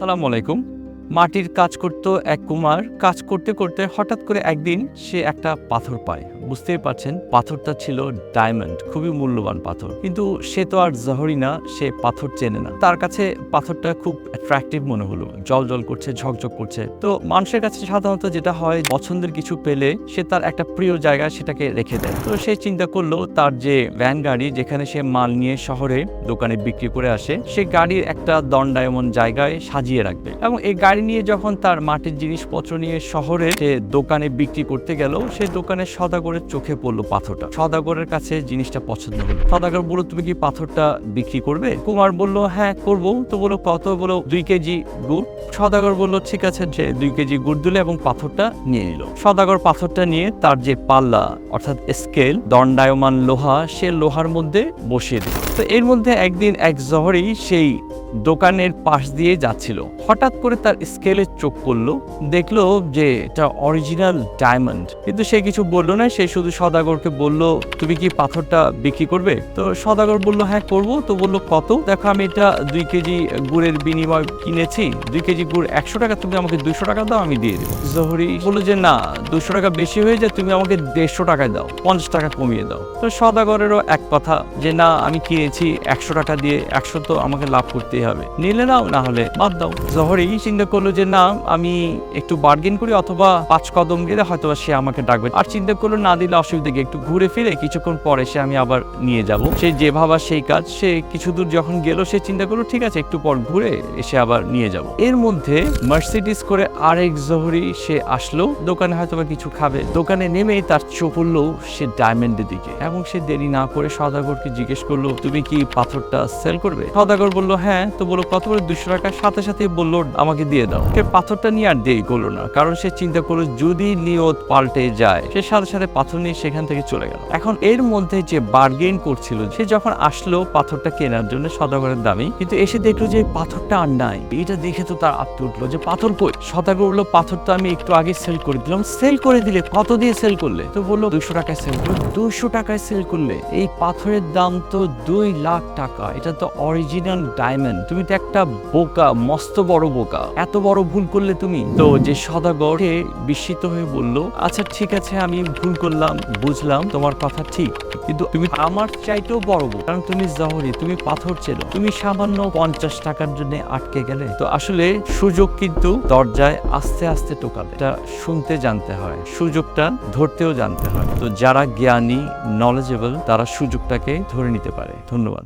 সালাম আলাইকুম। মাটির কাজ করত এক কুমার। কাজ করতে করতে হঠাৎ করে একদিন সে একটা পাথর পায়। বুঝতেই পারছেন, পাথরটা ছিল ডায়মন্ড খুবই মূল্যবান পাথর। কিন্তু সে তো আর জহরি না, সে পাথর চেনে না। তার কাছে পাথরটা খুব অ্যাট্রাকটিভ মনে হলো। জল জল করছে, ঝকঝক করছে। তো মানুষের কাছে সাধারণত যেটা হয়, পছন্দের কিছু পেলে সে তার একটা প্রিয় জায়গায় সেটাকে রেখে দেয়। তো সে চিন্তা করল, তার যে ভ্যান গাড়ি যেখানে সে মাল নিয়ে শহরে দোকানে বিক্রি করে আসে, সে গাড়ির একটা দণ্ডায়মন জায়গায় সাজিয়ে রাখবে। এবং এই গাড়ি নিয়ে যখন তার মাটির জিনিসপত্র নিয়ে শহরে সে দোকানে বিক্রি করতে গেল সেই দোকানে সদাগরের চোখে পড়ল পাথরটা। সদাগরের কাছে জিনিসটা পছন্দ হলো। সদাগর বলল, তুমি কি পাথরটা বিক্রি করবে? কুমার বলল হ্যাঁ করব। তো বলো কত? বলো দুই কেজি গুড়। সদাগর বলল, ঠিক আছে। যে দুই কেজি গুড় দিলে এবং পাথরটা নিয়ে নিল। সদাগর পাথরটা নিয়ে তার যে পাল্লা অর্থাৎ স্কেল দণ্ডায়মান লোহা, সে লোহার মধ্যে বসিয়ে দিল। তো এর মধ্যে একদিন এক জহরি সেই দোকানের পাশ দিয়ে যাচ্ছিল। হঠাৎ করে তার স্কেলে চোখ পড়ল, দেখল যে এটা অরিজিনাল ডায়মন্ড কিন্তু সে কিছু বলল না, সে শুধু সদাগরকে বলল, তুমি কি পাথরটা বিক্রি করবে? তো সদাগর বলল হ্যাঁ করব। তো বলল, কত? দেখো, আমি এটা দুই কেজি গুড়ের বিনিময় কিনেছি। দুই কেজি গুড় একশো টাকা, তুমি আমাকে দুইশো টাকা দাও, আমি দিয়ে দেবো। জহরি বলল যে, না দুশো টাকা বেশি হয়ে যায়, তুমি আমাকে দেড়শো টাকায় দাও, পঞ্চাশ টাকা কমিয়ে দাও। তো সদাগরেরও এক কথা যে, না, আমি কিনেছি একশো টাকা দিয়ে, একশো তো আমাকে লাভ করতেই হবে। নিলে নাও, না হলে বাদ দাও। জহরি চিন্তা করল যে, না, আমি একটু বার্গেন করি অথবা পাঁচ কদম গেলে হয়তো সে আমাকে ডাকবে। আর চিন্তা করল, না দিলে অসুবিধা কি? একটু ঘুরে ফিরে কিছুক্ষণ পরে সে আমি আবার নিয়ে যাব। সে যে ভাবা সেই কাজ, সে কিছু দূর যখন গেল, সে চিন্তা করল, ঠিক আছে, একটু পর ঘুরে এসে আবার নিয়ে যাব। এর মধ্যে মার্সিডিস করে আরেক জহরি সে আসলো। দোকানে হয়তো কিছু খাবে। দোকানে নেমেই তার চোখ পড়ল সে ডায়মন্ডের দিকে। এবং সে দেরি না করে সদাগরকে জিজ্ঞেস করল, তুমি কি পাথরটা সেল করবে? সদাগর বলল হ্যাঁ। তো বলল, কত করে? দুশো টাকার সাথে সাথে বলল, আমাকে দিয়ে দাও। সে পাথরটা নিয়ে আর দেরি করল না, কারণ সে চিন্তা করল, যদি নিয়ত পাল্টে যায়। সে সাথে সাথে পাথর নিয়ে সেখান থেকে চলে গেল। এখন এর মধ্যে যে বার্গেন করছিল, সে যখন আসলো পাথরটা কেনার জন্য সদাগরের দামি, কিন্তু এসে দেখল যে পাথরটা আর নাই। এটা দেখে তো তার আত্ম উঠল যে, পাথর কই? সদাগর বলল, পাথর তো আমি একটু আগে সেল করে দিলাম। সেল করে দিলে? কত দিয়ে সেল করলে? তো বলল দুশো টাকায় সেল করল? দুশো টাকায় সেল করলে? এই পাথরের দাম তো দুই লাখ টাকা। এটা তো অরিজিনাল ডায়মন্ড তুমি তো একটা বোকা, মস্ত বড় বোকা। এত বড় ভুল করলে তুমি? তো যে সদাগর বিস্মিত হয়ে বলল আচ্ছা ঠিক আছে, আমি ভুল করলাম, বুঝলাম, তোমার কথা ঠিক। কিন্তু তুমি আমার চাইতেও বড় বোকা। কারণ তুমি জহরি, তুমি পাথর চেনো। তুমি সামান্য পঞ্চাশ টাকার জন্য আটকে গেলে। তো আসলে সুযোগ কিন্তু দরজায় আস্তে আস্তে টোকাবে। এটা শুনতে জানতে হয়। সুযোগটা ধরতেও জানতে হয়। তো যারা জ্ঞানী নলেজেবল তারা সুযোগটাকে ধরে নিতে পারে। ধন্যবাদ।